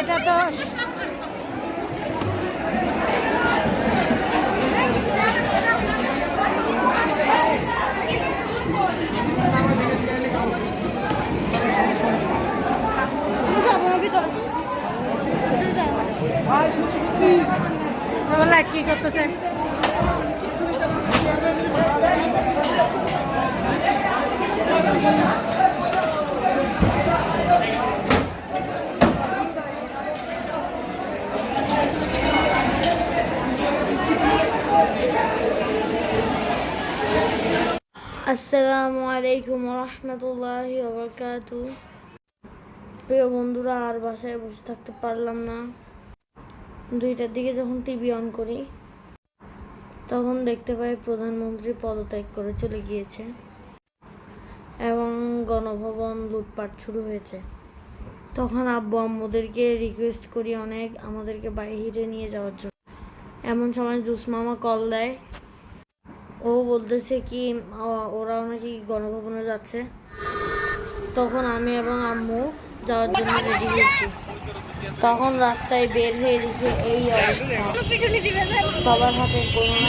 এটা তো কি করতেছে? আসসালামু আলাইকুম রহমতুল্লাহ ওবরকাতু প্রিয় বন্ধুরা, আর বাসায় বসে থাকতে পারলাম না। দুইটার দিকে যখন টিভি অন করি, তখন দেখতে পাই প্রধানমন্ত্রী পদত্যাগ করে চলে গিয়েছে এবং গণভবন লুটপাট শুরু হয়েছে। তখন আব্বু আম্মুদেরকে রিকোয়েস্ট করি অনেক, আমাদেরকে বাইরে নিয়ে যাওয়ার জন্য। এমন সময় জুস মামা কল দেয় ও বলতেছে কি ওরাও নাকি গণভবনে যাচ্ছে। তখন আমি এবং আম্মু যাওয়ার জন্য রেডি হয়েছি। তখন রাস্তায় বের হয়ে দেখি এই অবস্থা। সবার হাতে কোনো না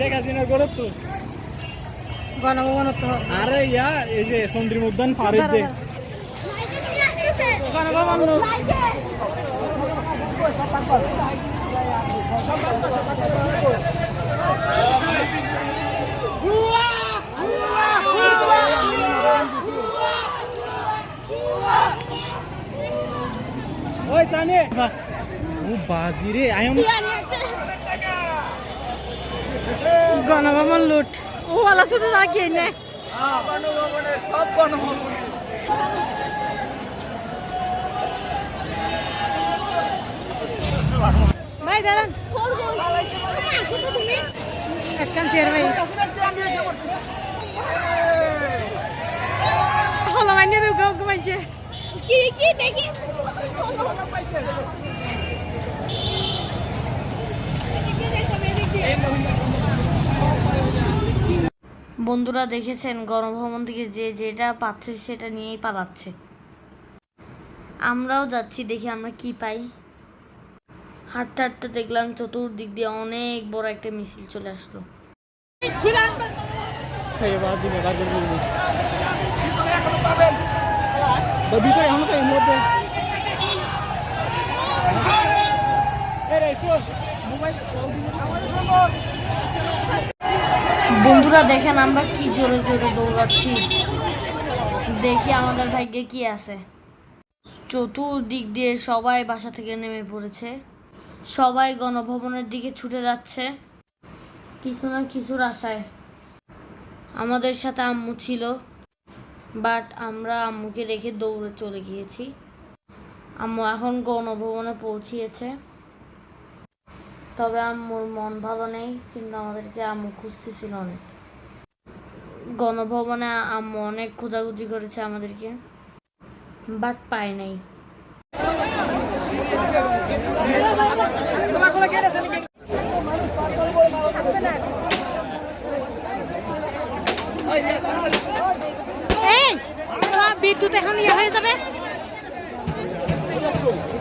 eh তো গণভবন তো হবে। আরে ইয়া এই যে সন্দ্রিম উদ্যান ফারিদ দে ওই সানে ও বাজি রে আই এম গণভবন লুট ও ওলা শুধু যা কি এনে সব গণভবন ভাই দাঁড়ান একখান চেয়ার ভাই হলো কি কি দেখি বন্ধুরা দেখেছেন গণভবন থেকে যে যেটা পাচ্ছে সেটা নিয়েই পালাচ্ছে। আমরাও যাচ্ছি, দেখি আমরা কি পাই। হাঁটতে হাঁটতে দেখলাম চতুর্দিক দিয়ে অনেক বড় একটা মিছিল চলে আসলো কল দিবে আমাদের সম্ভব বন্ধুরা দেখেন আমরা কি জোরে জোরে দৌড়াচ্ছি। দেখি আমাদের ভাগ্যে কি আছে। চতুর্দিক দিয়ে সবাই বাসা থেকে নেমে পড়েছে। সবাই গণভবনের দিকে ছুটে যাচ্ছে। কিছু না কিছুর আশায়। আমাদের সাথে আম্মু ছিল, বাট আমরা আম্মুকে রেখে দৌড়ে চলে গিয়েছি। আম্মু এখন গণভবনে পৌঁছিয়েছে। তবে আম্মুর মন ভালো নেই কিন্তু আমাদেরকে আম্মু খুঁজতেছিল অনেক। গণভবনে আম্মু অনেক খোঁজাখুঁজি করেছে আমাদেরকে বাট পায় নাই। বিদ্যুৎ এখন ইয়ে হয়ে যাবে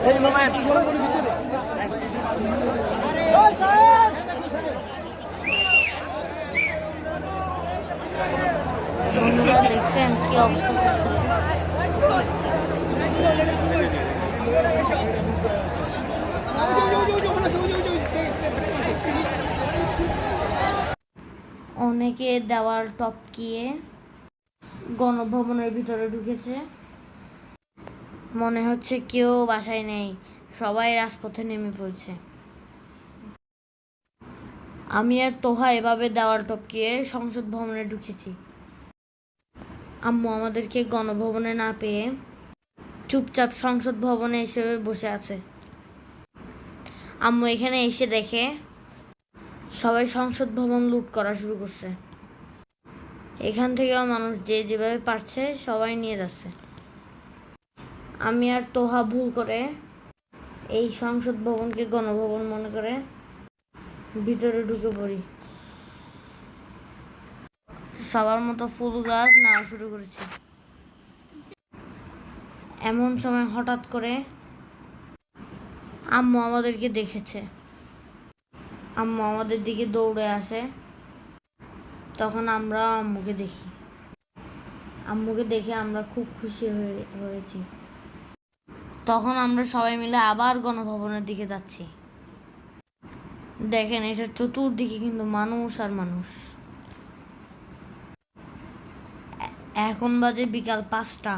এই মামা বন্ধুরা দেখছেন কি অবস্থা করতেছে। অনেকে দেওয়াল টপকিয়ে গণভবনের ভিতরে ঢুকেছে। মনে হচ্ছে কেউ বাসায় নেই, সবাই রাজপথে নেমে পড়ছে। আমি আর তোহা এভাবে দেওয়াল টপকিয়ে সংসদ ভবনে ঢুকেছি। আম্মু আমাদেরকে গণভবনে না পেয়ে চুপচাপ সংসদ ভবনে এসে বসে আছে। আম্মু এখানে এসে দেখে সবাই সংসদ ভবন লুট করা শুরু করছে। এখান থেকেও মানুষ যে যেভাবে পারছে সবাই নিয়ে যাচ্ছে। আমি আর তোহা ভুল করে এই সংসদ ভবনকে গণভবন মনে করে ভিতরে ঢুকে পড়ি। সবার মতো ফুল গাছ নেওয়া শুরু করেছি। এমন সময় হঠাৎ করে আম্মু আমাদেরকে দেখেছে। আম্মু আমাদের দিকে দৌড়ে আসে। তখন আমরা আম্মুকে দেখি। আম্মুকে দেখে আমরা খুব খুশি হয়ে, হয়েছি। তখন আমরা সবাই মিলে আবার গণভবনের দিকে যাচ্ছি। দেখেন এটা চতুর্দিকে কিন্তু মানুষ আর মানুষ। এখন বাজে বিকাল পাঁচটা।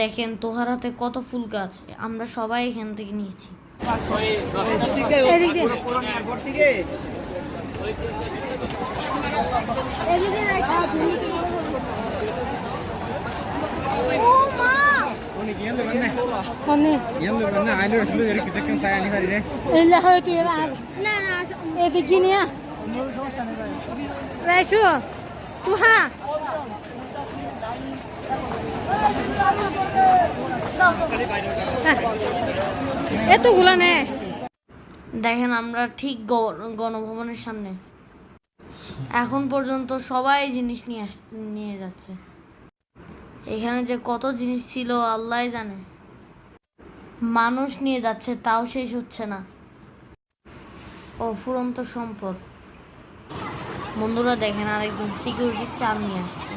দেখেন তোহার হাতে কত ফুল গাছ আমরা সবাই এখান থেকে নিয়েছি। নি না না এদিকে নিয়ে রাইসু এতগুলা নে দেখেন আমরা ঠিক গণভবনের সামনে। এখন পর্যন্ত সবাই জিনিস নিয়ে আস নিয়ে যাচ্ছে। এখানে যে কত জিনিস ছিল আল্লাহ জানে। মানুষ নিয়ে যাচ্ছে, তাও শেষ হচ্ছে না। ও ফুরন্ত সম্পদ। বন্ধুরা দেখেন আরেকজন সিকিউরিটির চাল নিয়ে আসছে।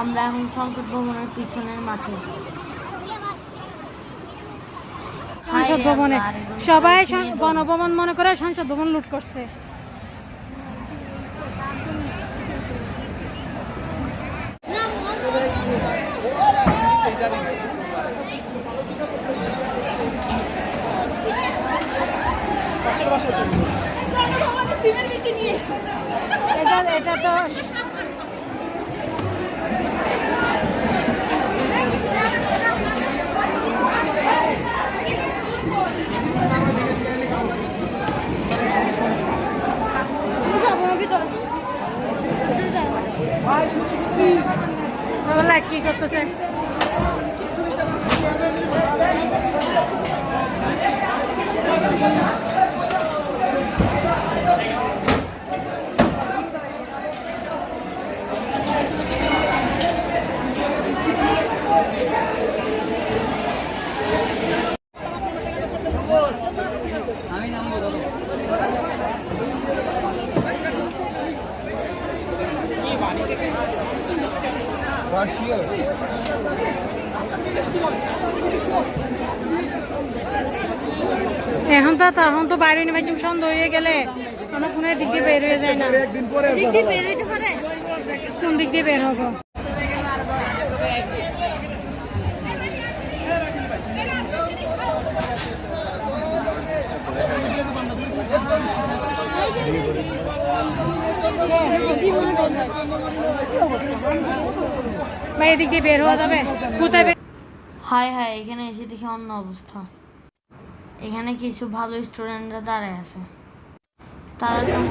আমরা এখন সংসদ ভবনের পিছনের মাঠে। সংসদ ভবনে সবাই গণভবন মনে করে সংসদ ভবন লুট করছে। নিয়ে এটা এটা তো বলে কি করতেছে? ফর শিওর এখন তো তখন তো বাইরে ভাই সন্দেহ হয়ে গেলে। কোনো কোনো দিক দিয়ে বের হয়ে যায় না। এদিক দিয়ে বের হইতে পারে? কোন দিক দিয়ে বের হব? ভাই এদিক বের হওয়া যাবে? কোথায় বের হায় হায় এখানে এসে দেখি অন্য অবস্থা। এখানে কিছু ভালো স্টুডেন্টরা দাঁড়ায় আছে। তারা সব-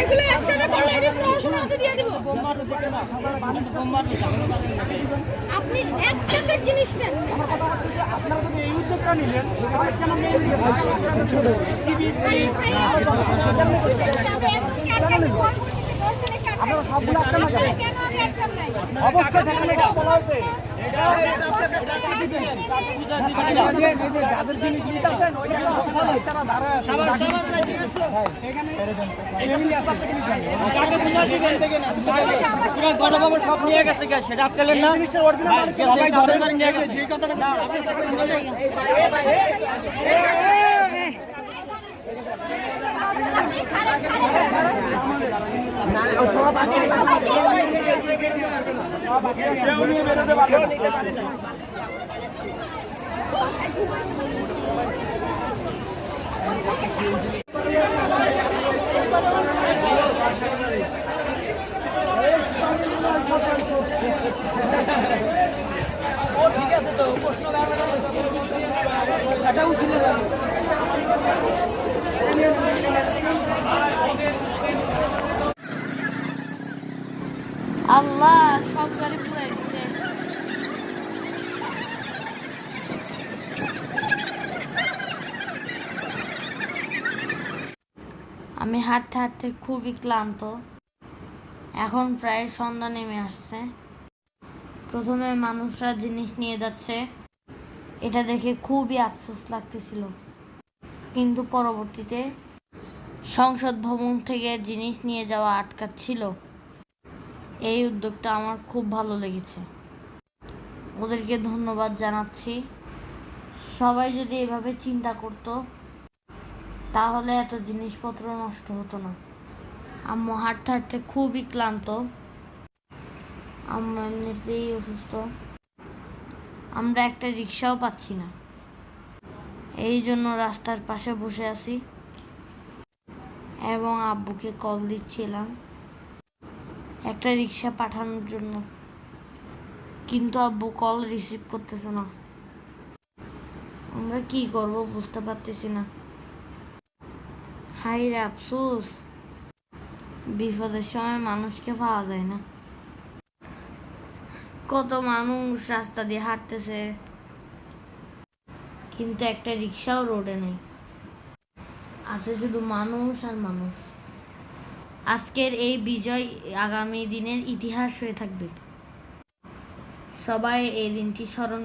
এগুলো একসাথে করলে এটা প্রশাসনকে দিয়ে দিব আপনি এক টাকার জিনিস নেন আপনারা যদি এই উদ্যোগটা নিলেন তাহলে কেন মেয়ে আপনারা সবগুলো একটা না কেন? কেন আগে একদম নাই? অবশ্যই দেখেন এটা বলা হচ্ছে যে- যে যাদের জিনিস নিতে নিতেছেন ওই যে বাচ্চারা দাঁড়ায়। হ্যাঁ, সব নিয়ে গেছে সেটা আপনি না। এই জিনিসটার original মালিক কে? সবাই ধরে নিয়ে গেছে। যে বেরোতে পারবে আল্লাহ, সব গাড়ি আমি হাঁটতে হাঁটতে খুবই ক্লান্ত। এখন প্রায় সন্ধ্যা নেমে আসছে। প্রথমে মানুষরা জিনিস নিয়ে যাচ্ছে। এটা দেখে খুবই আফসোস লাগতেছিল। কিন্তু পরবর্তীতে সংসদ ভবন থেকে জিনিস নিয়ে যাওয়া আটকাচ্ছিল। এই উদ্যোগটা আমার খুব ভালো লেগেছে। ওদেরকে ধন্যবাদ জানাচ্ছি। সবাই যদি এভাবে চিন্তা করতো, তাহলে এত জিনিসপত্র নষ্ট হতো না। আম্মু হাঁটতে হাঁটতে খুবই ক্লান্ত। আম্মু এমনিতেই অসুস্থ। আমরা একটা রিক্সাও পাচ্ছি না। এই জন্য রাস্তার পাশে বসে আছি। এবং আব্বুকে কল দিচ্ছিলাম। একটা রিক্সা পাঠানোর জন্য। কিন্তু আব্বু কল রিসিভ করতেছে না। আমরা কি করব বুঝতে পারতেছি না। হাই রে আফসোস। বিপদের সময় মানুষকে পাওয়া যায় না। কত মানুষ রাস্তা দিয়ে হাঁটতেছে। কিন্তু একটা রিক্সাও রোডে নেই। আছে শুধু মানুষ আর মানুষ। আজকের এই বিজয় আগামী দিনের ইতিহাস হয়ে থাকবে। সবাই এই দিনটি স্মরণ